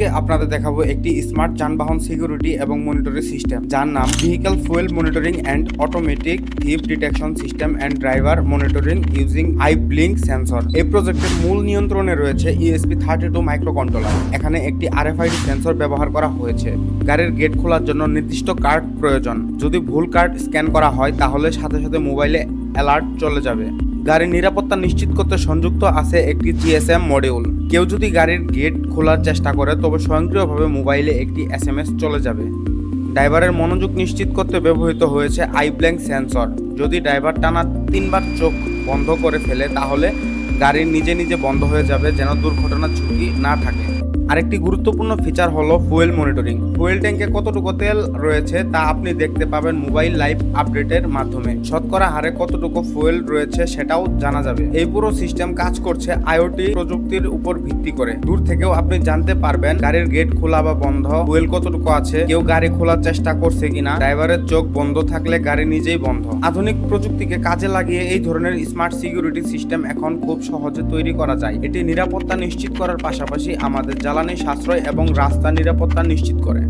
আজকে আপনাদের দেখাবো একটি স্মার্ট যানবাহন সিকিউরিটি এবং মনিটরিং সিস্টেম, যার নাম vehicle fuel monitoring and automatic theft detection system and driver monitoring using eye blink sensor এই প্রজেক্টের মূল নিয়ন্ত্রণে রয়েছে ESP thirty two micro controller এখানে একটি আর আরএফআইডি সেন্সর ব্যবহার করা হয়েছে। গাড়ির গেট খোলার জন্য নির্দিষ্ট কার্ড প্রয়োজন। যদি ভুল কার্ড স্ক্যান করা হয়, তাহলে সাথে সাথে মোবাইলে অ্যালার্ট চলে যাবে। গাড়ির নিরাপত্তা নিশ্চিত করতে সংযুক্ত আছে একটি জিএসএম মডিউল কেউ যদি গাড়ির গেট খোলার চেষ্টা করে, তবে স্বয়ংক্রিয়ভাবে মোবাইলে একটি এসএমএস চলে যাবে। ড্রাইভারের মনোযোগ নিশ্চিত করতে ব্যবহৃত হয়েছে আই ব্ল্যাঙ্ক সেন্সর যদি ড্রাইভার টানা তিনবার চোখ বন্ধ করে ফেলে, তাহলে গাড়ি নিজে নিজে বন্ধ হয়ে যাবে, যেন দুর্ঘটনার ঝুঁকি না থাকে। আরেকটি গুরুত্বপূর্ণ ফিচার হলো ফুয়েল মনিটরিং ফুয়েল ট্যাঙ্কে কতটুকু তেল রয়েছে তা আপনি দেখতে পাবেন মোবাইল লাইভ আপডেটের মাধ্যমে। শতকরা হারে কতটুকু ফুয়েল রয়েছে সেটাও জানা যাবে। এই পুরো সিস্টেম কাজ করছে আইওটি প্রযুক্তির উপর ভিত্তি করে। দূর থেকেও আপনি জানতে পারবেন গাড়ির গেট খোলা বা বন্ধ ফুয়েল কতটুকু আছে, কেউ গাড়ি খোলার চেষ্টা করছে কিনা ড্রাইভারের চোখ বন্ধ থাকলে গাড়ি নিজেই বন্ধ। আধুনিক প্রযুক্তিকে কাজে লাগিয়ে এই ধরনের স্মার্ট সিকিউরিটি সিস্টেম এখন খুব সহজে তৈরি করা যায়। এটি নিরাপত্তা নিশ্চিত করার পাশাপাশি আমাদের জ্বালানি সাশ্রয় এবং রাস্তা নিরাপত্তা নিশ্চিত করে।